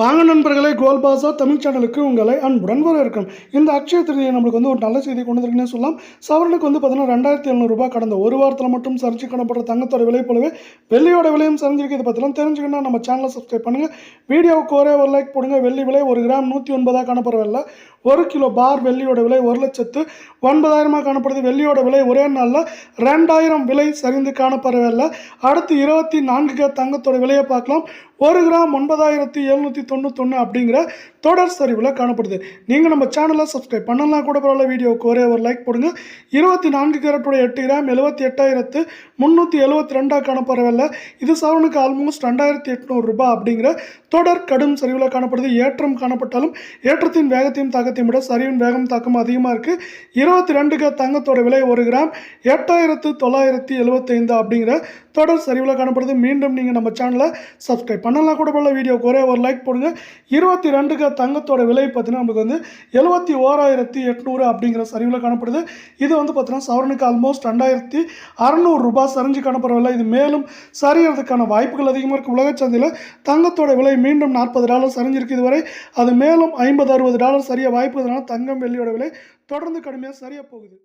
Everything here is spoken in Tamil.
வாங்க நண்பர்களே கோல் பாசா தமிழ் சேனலுக்கு உங்களை அன்புடன் வரவேற்கும் இந்த அக்ஷய திருதியை நம்மளுக்கு வந்து ஒரு நல்ல செய்தி கொண்டு வந்துருக்குன்னே சொல்லலாம். சவரனுக்கு வந்து பார்த்தீங்கன்னா ரெண்டாயிரத்தி எழுநூறுபா கடந்த ஒரு வாரத்தில் மட்டும் சரிஞ்சு காணப்படுற தங்கத்தோட விலை போலவே வெள்ளியோட விலையும் சரிஞ்சிருக்கு இதை பற்றிலாம் தெரிஞ்சுக்கணும் நம்ம சேனலை சப்ஸ்கிரைப் பண்ணுங்கள் வீடியோவுக்கு ஒரே ஒரு லைக் போடுங்க. வெள்ளி விலை ஒரு கிராம் நூற்றி ஒன்பதாக காணப்படவில்லை ஒரு கிலோ பார் வெள்ளியோட விலை ஒரு லட்சத்து ஒன்பதாயிரமாக காணப்படுது. வெள்ளியோட விலை ஒரே நாளில் ரெண்டாயிரம் விலை சரிந்து காணப்படவில்லை அடுத்து இருபத்தி நான்கு தங்கத்தோட விலையை பார்க்கலாம். ஒரு கிராம் ஒன்பதாயிரத்தி எழுநூற்றி தொண்ணூத்தொன்று அப்படிங்கிற தொடர் சரிவில் காணப்படுது. நீங்கள் நம்ம சேனலை சப்ஸ்கிரைப் பண்ணலாம் கூட பரவாயில்ல வீடியோவுக்கு ஒரே ஒரு லைக் போடுங்க. இருபத்தி நான்கு கேரட்டோட எட்டு கிராம் எழுபத்தி எட்டாயிரத்து முந்நூற்றி எழுபத்தி ரெண்டாக காணப்படவில்லை. இது சவரனுக்கு ஆல்மோஸ்ட் ரெண்டாயிரத்தி எட்நூறுரூபா அப்படிங்கிற தொடர் கடும் சரிவில் காணப்படுது. ஏற்றம் காணப்பட்டாலும் ஏற்றத்தின் வேகத்தையும் தாக்கத்தையும் விட சரிவின் வேகம் தாக்கம் அதிகமாக இருக்குது இருபத்தி ரெண்டுக்கு தங்கத்தோட விலை ஒரு கிராம் எட்டாயிரத்து தொள்ளாயிரத்தி எழுபத்தைந்து அப்படிங்கிற தொடர் சரிவில் காணப்படுது. மீண்டும் நீங்கள் நம்ம சேனலை சப்ஸ்கிரைப் பண்ணலாம். கூட போல வீடியோக்கு ஒரே ஒரு லைக் போடுங்க. இருபத்தி ரெண்டுக்கு தங்கத்தோட விலை பார்த்தீங்கன்னா நமக்கு வந்து எழுபத்தி ஓராயிரத்தி எட்நூறு அப்படிங்கிற சரிவில் காணப்படுது. இது வந்து பார்த்தீங்கன்னா சவரனுக்கு ஆல்மோஸ்ட் ரெண்டாயிரத்தி அறநூறுரூபா சரிஞ்சு காணப்படவில்லை இது மேலும் சரியறதுக்கான வாய்ப்புகள் அதிகமாக இருக்குது உலக சந்தையில் தங்கத்தோட விலை மீண்டும் நாற்பது டாலர் சரிஞ்சிருக்கு இதுவரை. அது மேலும் ஐம்பது அறுபது டாலர் சரிய வாய்ப்பு இதனால் தங்கம் வெள்ளியோட விலை தொடர்ந்து கடுமையாக சரியாக போகுது.